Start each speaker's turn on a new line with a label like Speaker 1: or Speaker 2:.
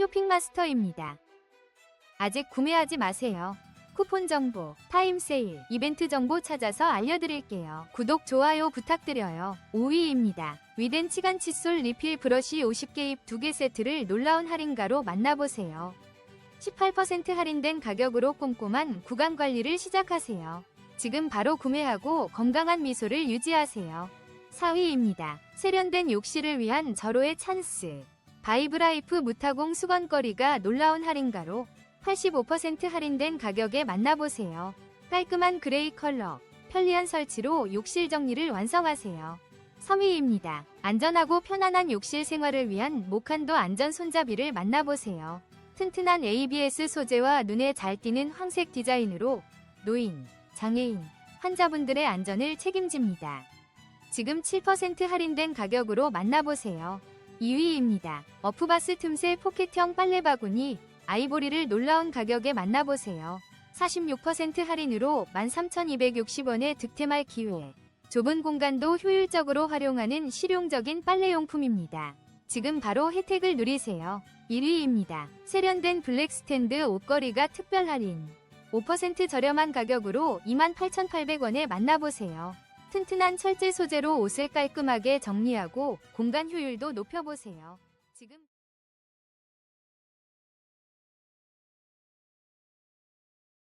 Speaker 1: 쇼핑마스터입니다. 아직 구매하지 마세요. 쿠폰 정보, 타임 세일, 이벤트 정보 찾아서 알려드릴게요. 구독, 좋아요 부탁드려요. 5위입니다. 위덴 치간 칫솔 리필 브러쉬 50개 입 2개 세트를 놀라운 할인가로 만나보세요. 18% 할인된 가격으로 꼼꼼한 구강 관리를 시작하세요. 지금 바로 구매하고 건강한 미소를 유지하세요. 4위입니다. 세련된 욕실을 위한 절호의 찬스. 바이브라이프 무타공 수건거리가 놀라운 할인가로 85% 할인된 가격에 만나보세요. 깔끔한 그레이 컬러, 편리한 설치로 욕실 정리를 완성하세요. 3위입니다. 안전하고 편안한 욕실 생활을 위한 모칸도 안전 손잡이를 만나보세요. 튼튼한 ABS 소재와 눈에 잘 띄는 황색 디자인으로 노인, 장애인, 환자분들의 안전을 책임집니다. 지금 7% 할인된 가격으로 만나보세요. 2위입니다. 어프바스 틈새 포켓형 빨래 바구니 아이보리를 놀라운 가격에 만나보세요. 46% 할인으로 13,260원에 득템할 기회. 좁은 공간도 효율적으로 활용하는 실용적인 빨래용품입니다. 지금 바로 혜택을 누리세요. 1위입니다. 세련된 블랙 스탠드 옷걸이가 특별 할인. 5% 저렴한 가격으로 28,800원에 만나보세요. 튼튼한 철제 소재로 옷을 깔끔하게 정리하고 공간 효율도 높여보세요. 지금